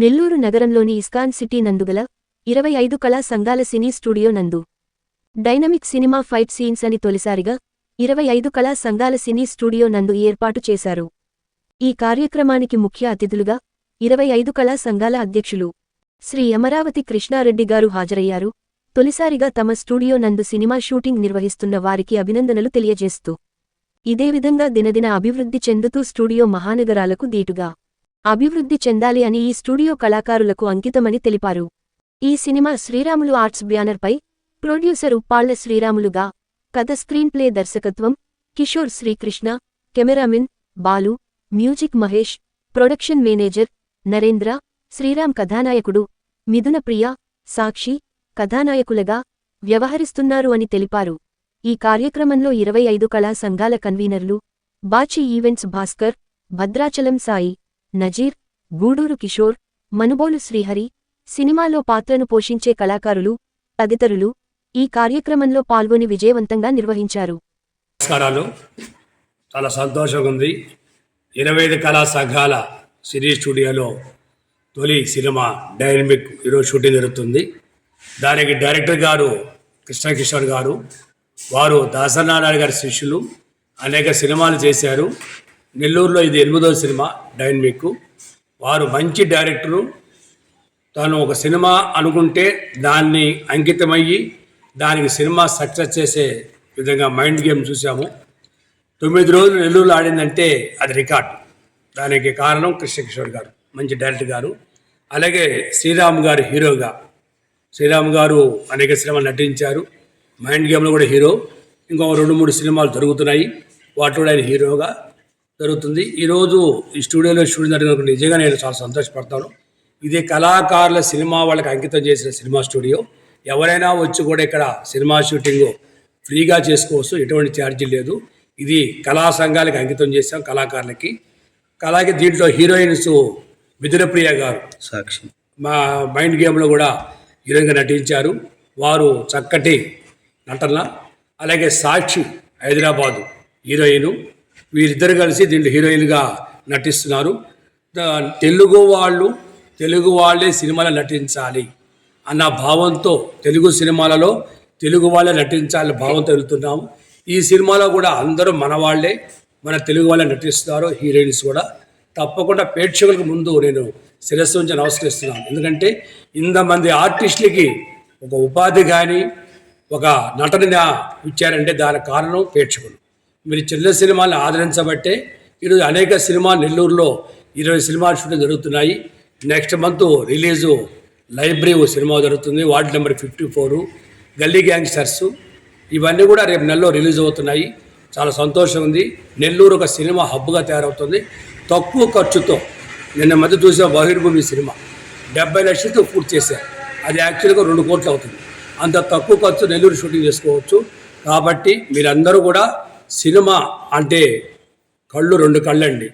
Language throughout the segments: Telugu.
నెల్లూరు నగరంలోని ఇస్కాన్ సిటీ నందుగల ఇరవై ఐదు కళా సంఘాల సినీ స్టూడియో నందు డైనమిక్ సినిమా ఫైట్ సీన్స్ అని తొలిసారిగా ఇరవై ఐదు కళా సంఘాల సినీ స్టూడియో నందు ఏర్పాటు చేశారు. ఈ కార్యక్రమానికి ముఖ్య అతిథులుగా ఇరవై ఐదు కళా సంఘాల అధ్యక్షులు శ్రీ అమరావతి కృష్ణారెడ్డి గారు హాజరయ్యారు. తొలిసారిగా తమ స్టూడియో నందు సినిమా షూటింగ్ నిర్వహిస్తున్న వారికి అభినందనలు తెలియజేస్తూ ఇదే విధంగా దినదిన అభివృద్ధి చెందుతూ స్టూడియో మహానగరాలకు దీటుగా అభివృద్ధి చెందాలి అని ఈ స్టూడియో కళాకారులకు అంకితమని తెలిపారు. ఈ సినిమా శ్రీరాములు ఆర్ట్స్ బ్యానర్పై ప్రొడ్యూసర్ ఉప్పాళ్ళ శ్రీరాములుగా కథ స్క్రీన్ ప్లే దర్శకత్వం Kishore Srikrishna cameraman Balu music Mahesh production manager Narendra Sriram కథానాయకుడు మిథునప్రియ సాక్షి కథానాయకులుగా వ్యవహరిస్తున్నారు అని తెలిపారు. ఈ కార్యక్రమంలో ఇరవై ఐదు కళా సంఘాల కన్వీనర్లు బాచి ఈవెంట్స్ భాస్కర్ భద్రాచలం సాయి నజీర్ గూడూరు కిషోర్ మనుబోలు శ్రీహరి సినిమాలో పాత్రను పోషించే కళాకారులు తదితరులు ఈ కార్యక్రమంలో పాల్గొని విజయవంతంగా నిర్వహించారు. నమస్కారాలు. చాలా సంతోషంగా ఉంది. ఇరవై ఐదు కళా సంఘాల సినీ స్టూడియోలో తొలి సినిమా డైనమిక్ ఈరోజు షూటింగ్ జరుగుతుంది. దానికి డైరెక్టర్ గారు కృష్ణకిషోర్ గారు వారు దాసనారాయణ గారి శిష్యులు అనేక సినిమాలు చేశారు. నెల్లూరులో ఇది ఎనిమిదవ సినిమా డైనమిక్. వారు మంచి డైరెక్టరు. తాను ఒక సినిమా అనుకుంటే దాన్ని అంకితమయ్యి దానికి సినిమా సక్సెస్ చేసే విధంగా మైండ్ గేమ్ చూసాము తొమ్మిది రోజులు నెల్లూరులో ఆడిందంటే అది రికార్డ్. దానికి కారణం కృష్ణకిషోర్ గారు మంచి డైరెక్టర్ గారు. అలాగే శ్రీరామ్ గారు హీరోగా. శ్రీరామ్ గారు అనేక సినిమాలు నటించారు. మైండ్ గేమ్లో కూడా హీరో. ఇంకో రెండు మూడు సినిమాలు జరుగుతున్నాయి. వాటిలో కూడా ఆయన హీరోగా. జరుగుతుంది. ఈరోజు ఈ స్టూడియోలో షూటింగ్ జరిగినప్పుడు నిజంగా నేను చాలా సంతోషపడతాను. ఇది కళాకారుల సినిమా వాళ్ళకి అంకితం చేసిన సినిమా స్టూడియో. ఎవరైనా వచ్చి కూడా ఇక్కడ సినిమా షూటింగ్ ఫ్రీగా చేసుకోవచ్చు ఎటువంటి ఛార్జీ లేదు. ఇది కళా సంఘాలకు అంకితం చేసాం కళాకారులకి. అలాగే దీంట్లో హీరోయిన్స్ మిథునప్రియ గారు. సాక్షి. మా మైండ్ గేమ్లో కూడా హీరోయిన్గా నటించారు. వారు చక్కటి నటన. అలాగే సాక్షి హైదరాబాదు హీరోయిన్. వీరిద్దరు కలిసి దీంట్లో హీరోయిన్గా నటిస్తున్నారు. తెలుగు వాళ్ళు తెలుగు వాళ్ళే సినిమాలో నటించాలి అన్న భావంతో తెలుగు సినిమాలలో తెలుగు వాళ్ళే నటించాలి భావంతో వెళ్తున్నాము. ఈ సినిమాలో కూడా అందరూ మన వాళ్ళే మన తెలుగు వాళ్ళే నటిస్తున్నారు హీరోయిన్స్ కూడా. తప్పకుండా ప్రేక్షకులకు ముందు నేను శిరస్సు నుంచి నమస్కరిస్తున్నాను. ఎందుకంటే ఇంతమంది ఆర్టిస్టులకి ఒక ఉపాధి కానీ ఒక నటన ఇచ్చారంటే దాని కారణం ప్రేక్షకులు. మీరు చిన్న సినిమాలను ఆదరించబట్టే ఈరోజు అనేక సినిమా నెల్లూరులో ఇరవై సినిమాలు షూటింగ్ జరుగుతున్నాయి. Next month release library cinema జరుగుతుంది. Ward number fifty four. Galli gangsters. ఇవన్నీ కూడా రేపు నెలలో రిలీజ్ అవుతున్నాయి. చాలా సంతోషం ఉంది. నెల్లూరు ఒక సినిమా హబ్గా తయారవుతుంది. తక్కువ ఖర్చుతో నిన్న మధ్య చూసిన బహిర్భూమి సినిమా. డెబ్బై లక్షలతో పూర్తి చేశారు. అది యాక్చువల్గా రెండు కోట్లు అవుతుంది. అంత తక్కువ ఖర్చు నెల్లూరు షూటింగ్ చేసుకోవచ్చు. కాబట్టి మీరందరూ కూడా సినిమా అంటే కళ్ళు రెండు కళ్ళండి.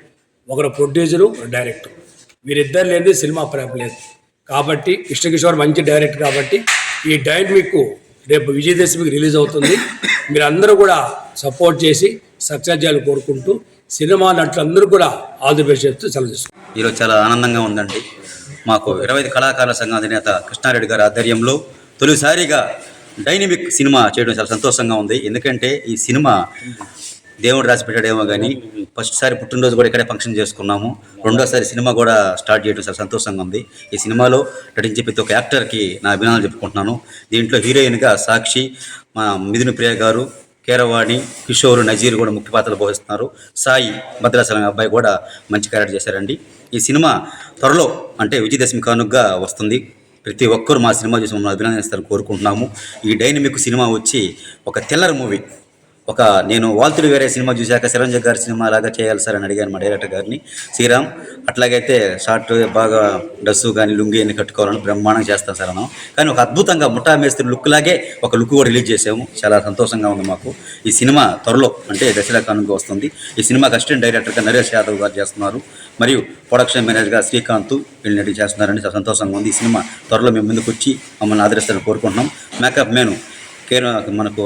ఒకరు ప్రొడ్యూసరు ఒక డైరెక్టర్. వీరిద్దరు లేనిది సినిమా ప్రేమ లేదు. కాబట్టి కృష్ణకిషోర్ మంచి డైరెక్టర్ కాబట్టి ఈ డైనమిక్ రేపు విజయదశమికి రిలీజ్ అవుతుంది. మీరందరూ కూడా సపోర్ట్ చేసి సక్సెస్ చేయాలని కోరుకుంటూ సినిమా నటులందరూ కూడా ఆల్ చెప్తూ సెలవు ఈరోజు చాలా ఆనందంగా ఉందండి. మాకు ఇరవై ఐదు కళాకారుల సంఘం అధినేత కృష్ణారెడ్డి గారి ఆధ్వర్యంలో తొలిసారిగా డైనమిక్ సినిమా చేయడం చాలా సంతోషంగా ఉంది. ఎందుకంటే ఈ సినిమా దేవుడు రాసి పెట్టాడేమో కానీ ఫస్ట్ సారి పుట్టినరోజు కూడా ఇక్కడే ఫంక్షన్ చేసుకున్నాము. రెండోసారి సినిమా కూడా స్టార్ట్ చేయడం చాలా సంతోషంగా ఉంది. ఈ సినిమాలో నటించే ప్రతి ఒక్క యాక్టర్కి నా అభినందనలు చెప్పుకుంటున్నాను. దీంట్లో హీరోయిన్గా సాక్షి మా మిథున ప్రియ గారు కేరవాణి కిషోర్ నజీర్ కూడా ముఖ్య పాత్రలు పోషిస్తున్నారు. సాయి భద్రాచలం అబ్బాయి కూడా మంచి క్యారెక్టర్ చేశారండి. ఈ సినిమా త్వరలో అంటే విజయదశమి కానుగ్గా వస్తుంది. ప్రతి ఒక్కరు మా సినిమా చూసి మమ్మల్ని అభినందిస్తారని కోరుకుంటున్నాము. ఈ డైనమిక్ సినిమా వచ్చి ఒక థ్రిల్లర్ మూవీ. ఒక నేను వాల్తులు వేరే సినిమా చూశాక చిరంజీవి గారి సినిమా లాగా చేయాలి సార్ అని అడిగాను మా డైరెక్టర్ గారిని. శ్రీరామ్ అట్లాగైతే షార్ట్ బాగా డ్రెస్సు కానీ లుంగి అన్ని కట్టుకోవాలని బ్రహ్మాండంగా చేస్తాను సార్ అన్నాం. కానీ ఒక అద్భుతంగా ముఠా మేస్త్రి లుక్ లాగే ఒక లుక్ కూడా రిలీజ్ చేసాము చాలా సంతోషంగా ఉంది మాకు. ఈ సినిమా త్వరలో అంటే దశలా కానుక వస్తుంది. ఈ సినిమాకి అసిస్టెంట్ డైరెక్టర్గా నరేష్ యాదవ్ గారు చేస్తున్నారు. మరియు ప్రొడక్షన్ మేనేజర్గా శ్రీకాంత్ వీళ్ళు నటి చేస్తున్నారని చాలా సంతోషంగా ఉంది. ఈ సినిమా త్వరలో మేము ముందుకు వచ్చి మమ్మల్ని ఆదరిస్తారని కోరుకుంటున్నాం. మేకప్ మేను కేర్ మనకు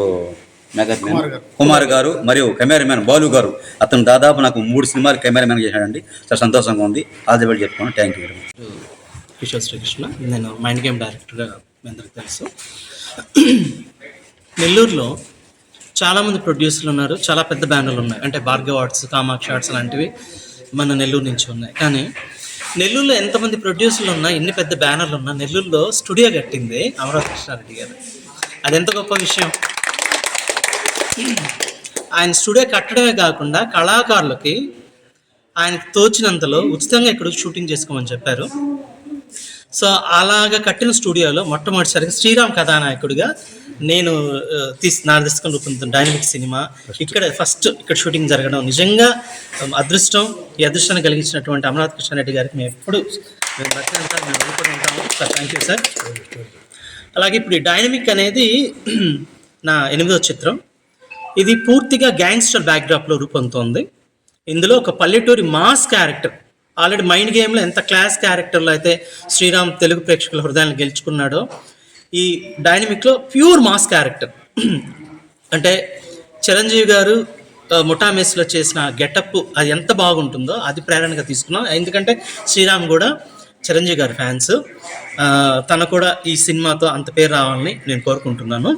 మ్యాన్. కుమార్ గారు. మరియు కెమెరామెన్ బాలు గారు. అతను దాదాపు నాకు మూడు సినిమాలు కెమెరామెన్ చేశాడండి. చాలా సంతోషంగా ఉంది. ఆల్ ది బెస్ట్ చెప్పుకోండి. Thank you very much Kishore Srikrishna. నేను మైండ్ గేమ్ డైరెక్టర్గా మీ అందరికి తెలుసు. నెల్లూరులో చాలామంది ప్రొడ్యూసర్లు ఉన్నారు. చాలా పెద్ద బ్యానర్లు ఉన్నాయి. అంటే భార్గవ్ ఆర్ట్స్ కామాక్షి ఆర్ట్స్ లాంటివి మన నెల్లూరు నుంచి ఉన్నాయి. కానీ నెల్లూరులో ఎంతమంది ప్రొడ్యూసర్లు ఉన్నా ఎన్ని పెద్ద బ్యానర్లు ఉన్నా నెల్లూరులో స్టూడియో కట్టింది అమరావతి కృష్ణారెడ్డి గారు. అది ఎంత గొప్ప విషయం? ఆయన స్టూడియో కట్టడమే కాకుండా కళాకారులకి ఆయనకు తోచినంతలో ఉచితంగా ఇక్కడ షూటింగ్ చేసుకోమని చెప్పారు. సో అలాగా కట్టిన స్టూడియోలో మొట్టమొదటిసారిగా శ్రీరామ్ కథానాయకుడిగా నేను తీసి నా దర్శకం రూపొందుతున్న డైనమిక్ సినిమా ఇక్కడ ఫస్ట్ ఇక్కడ షూటింగ్ జరగడం నిజంగా అదృష్టం ఈ అదృష్టాన్ని కలిగించినటువంటి అమరావతి కృష్ణారెడ్డి గారికి మేము ఎప్పుడు మేము ఉంటాము. సార్ థ్యాంక్ యూ సార్ అలాగే ఇప్పుడు ఈ డైనమిక్ అనేది నా ఎనిమిదో చిత్రం. ఇది పూర్తిగా గ్యాంగ్స్టర్ బ్యాక్డ్రాప్లో రూపొందుతోంది. ఇందులో ఒక పల్లెటూరి మాస్ క్యారెక్టర్ ఆల్రెడీ మైండ్ గేమ్లో ఎంత క్లాస్ క్యారెక్టర్లో అయితే శ్రీరామ్ తెలుగు ప్రేక్షకుల హృదయాన్ని గెలుచుకున్నాడో ఈ డైనమిక్లో ప్యూర్ మాస్ క్యారెక్టర్ అంటే చిరంజీవి గారు ముఠామేస్లో మెస్లో చేసిన గెటప్ అది ఎంత బాగుంటుందో అది ప్రేరణగా తీసుకున్నాం. ఎందుకంటే శ్రీరామ్ కూడా చిరంజీవి గారి ఫ్యాన్స్ తన కూడా ఈ సినిమాతో అంత పేరు రావాలని నేను కోరుకుంటున్నాను.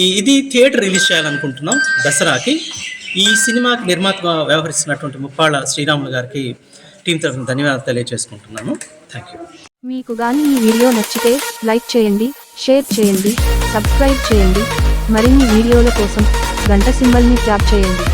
ఈ ఇది థియేటర్ రిలీజ్ చేయాలనుకుంటున్నాం దసరాకి. ఈ సినిమాకి నిర్మాతగా వ్యవహరిస్తున్నటువంటి ముప్పాళ్ళ శ్రీరాములు గారికి టీం తరఫున ధన్యవాదాలు తెలియజేసుకుంటున్నాను థ్యాంక్ యూ మీకు కానీ ఈ వీడియో నచ్చితే లైక్ చేయండి షేర్ చేయండి సబ్స్క్రైబ్ చేయండి. మరిన్ని వీడియోల కోసం గంట సింబల్ని ట్యాప్ చేయండి.